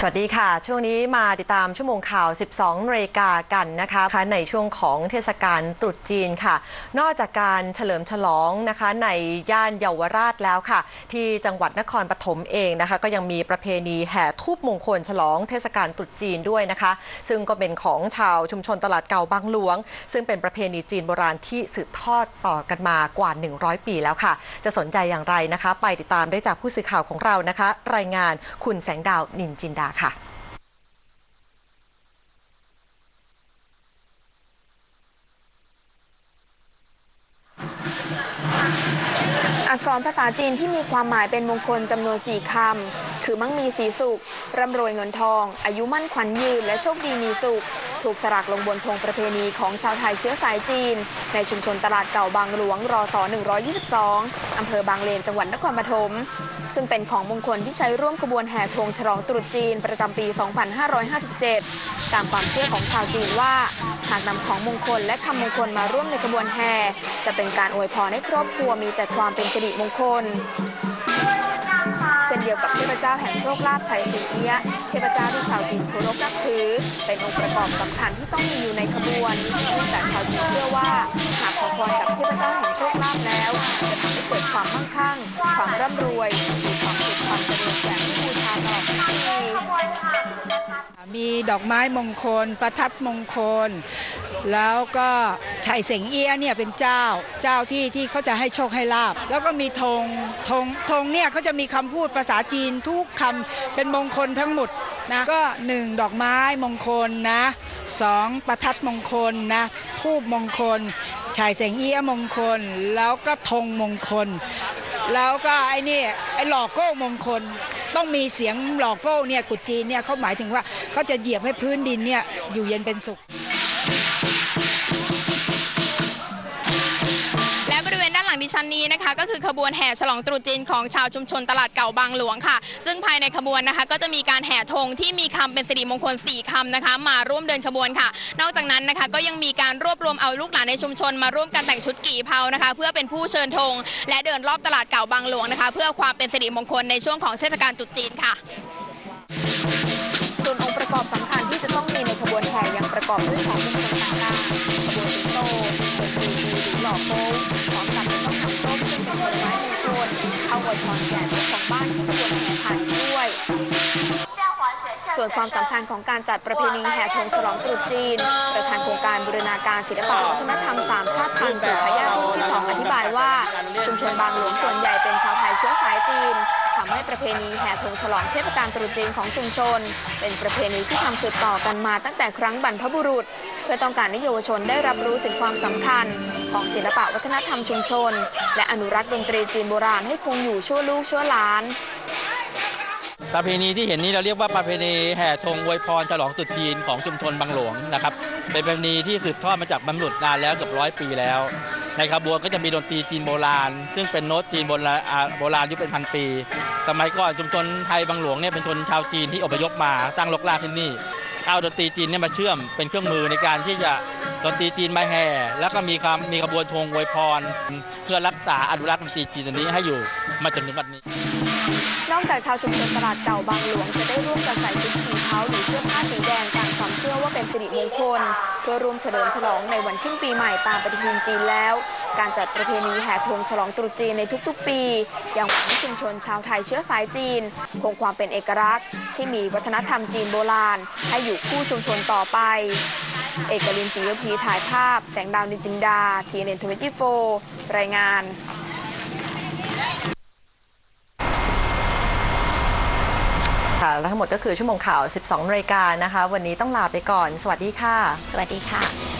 สวัสดีค่ะ ช่วงนี้มาติดตามชั่วโมงข่าว 12 นาฬิกากันนะคะในช่วงของเทศกาลตรุษจีนค่ะ นอกจากการเฉลิมฉลองนะคะในย่านเยาวราชแล้วค่ะ ที่จังหวัดนครปฐมเองนะคะ ก็ยังมีประเพณีแห่ทูบมงคลฉลองเทศกาลตรุษจีนด้วยนะคะ ซึ่งก็เป็นของชาวชุมชนตลาดเก่าบางหลวง ซึ่งเป็นประเพณีจีนโบราณที่สืบทอดต่อกันมากว่า 100 ปีแล้วค่ะ จะสนใจอย่างไรนะคะ ไปติดตามได้จากผู้สื่อข่าวของเรานะคะ รายงานคุณแสงดาวนินจินดาค่ะอักษรภาษาจีนที่มีความหมายเป็นมงคลจำนวนสี่คำ คือมั่งมีสีสุข ร่ำรวยเงินทอง อายุมั่นขวัญยืน และโชคดีมีสุข ถูกสลักลงบนธงประเพณีของชาวไทยเชื้อสายจีน ในชุมชนตลาดเก่าบางหลวง รอศ122 อำเภอบางเลน จังหวัดนครปฐม ซึ่งเป็นของมงคลที่ใช้ร่วมขบวนแห่ธงฉลองตรุษจีนประจำปี 2557 ตามความเชื่อของชาวจีนว่า หากนำของมงคลและคำมงคลมาร่วมในขบวนแห่จะเป็นการอวยพรให้ครอบครัวมีแต่ความเป็นสิริมงคลเช่นเดียวกับเทพเจ้าแห่งโชคลาภชัยสิงเอี้ยะเทพเจ้าที่ชาวจีนเคารพนับถือ เป็นองค์ประกอบสำคัญที่ต้องมีอยู่ในขบวน มีดอกไม้มงคล ประทัดมงคล แล้วก็ไฉเสงเอี้ยเนี่ยเป็นเจ้าเจ้าที่ที่เขาจะให้โชคให้ลาบ แล้วก็มีธงธงธงเนี่ยเขาจะมีคำพูดภาษาจีนทุกคำเป็นมงคลทั้งหมดนะก็หนึ่งดอกไม้มงคลนะสองประทัดมงคลนะทูบมงคลฉายเสงเอี้ยมงคล แล้วก็ธงมงคล แล้วก็ไอ้นี่ไอ้หลอกโก้มงคล ต้องมีเสียงหลอกโก้เนี่ยกุดจีนเนี่ยเขาหมายถึงว่าเขาจะเหยียบให้พื้นดินเนี่ยอยู่เย็นเป็นสุข บริเวณด้านหลังดิฉันนี้นะคะ ก็คือขบวนแห่ฉลองตรุษจีนของชาวชุมชนตลาดเก่าบางหลวงค่ะ ซึ่งภายในขบวนนะคะ ก็จะมีการแห่ธงที่มีคำเป็นสิริมงคล 4คำนะคะ มาร่วมเดินขบวนค่ะ นอกจากนั้นนะคะก็ยังมีการรวบรวมเอาลูกหลานในชุมชน มาร่วมกันแต่งชุดกี่เผานะคะ เพื่อเป็นผู้เชิญธงและเดินรอบตลาดเก่าบางหลวงนะคะ เพื่อความเป็นสิริมงคลในช่วงของเทศกาลตรุษจีนค่ะส่วนองค์ประกอบสำคัญที่จะต้องมีในขบวนแห่ยังประกอบด้วยของมงคลต่างๆขบวนสิงโตเป็นปีดีหรือหล่อโป้ อวยพรแก่เจ้าของบ้านที่ควรแห่ผ่านด้วย ส่วนความสำคัญของการจัดประเพณีแห่ธงฉลองตรุษจีน ประธานโครงการบูรณาการศิลปะวัฒนธรรมสามชาติพันธุ์สู่ทายาทรุ่นที่สองอธิบายว่า ชุมชนบางหลวงส่วนใหญ่เป็นชาวไทยเชื้อสายจีน ทำให้ประเพณีแห่ธงฉลองเทศกาลตรุษจีนของชุมชน เป็นประเพณีที่ทำสืบต่อกันมาตั้งแต่ครั้งบรรพบุรุษ เพื่อต้องการให้เยาวชนได้รับรู้ถึงความสำคัญ ของศิลปะวัฒนธรรมชุมชน และอนุรักษ์ดนตรีจีนโบราณให้คงอยู่ชั่วลูกชั่วหลานประเพณีที่เห็นนี้เราเรียกว่าประเพณีแห่ธงอวยพรฉลองตรุษจีนของชุมชนบางหลวงนะครับ เป็นประเพณีที่สืบทอดมาจากบรรพบุรุษนานแล้วเกือบร้อยปีแล้ว ในขบวนก็จะมีดนตรีจีนโบราณ ซึ่งเป็นโน้ตจีนโบราณอาโบราณยุเป็นพันปี สมัยก่อนชุมชนไทยบางหลวงเนี่ยเป็นชนชาวจีนที่อพยพมาตั้งลกลากที่นี่ เอาดนตรีจีนเนี่ยมาเชื่อมเป็นเครื่องมือในการที่จะดนตรีจีนมาแห่ แล้วก็มีคำมีขบวนธงอวยพร เพื่อรักษาอนุรักษ์ดนตรีจีนตัวนี้ให้อยู่มาจนถึงวันนี้ นอกจากชาวชุมชนตลาดเก่าบางหลวงจะได้ร่วมกันใส่ชุดสีเท้าหรือเสื้อผ้าสีแดงตามความเชื่อว่าเป็นสิริมงคล เพื่อร่วมเฉลิมฉลองในวันขึ้นปีใหม่ตามปฏิทินจีนแล้ว การจัดประเพณีแห่ธงฉลองตรุษจีนในทุกๆ ปียังหวังให้ชุมชนชาวไทยเชื้อสายจีน คงความเป็นเอกลักษณ์ ที่มีวัฒนธรรมจีนโบราณ ให้อยู่คู่ชุมชนต่อไป เอกลินจียพีถ่ายภาพ แสงดาวนินจินดา ทีเอ็นทเวนตี้โฟรายงานค่ะและทั้งหมดก็คือชั่วโมงข่าว 12นาฬิกานะคะ วันนี้ต้องลาไปก่อน สวัสดีค่ะ สวัสดีค่ะ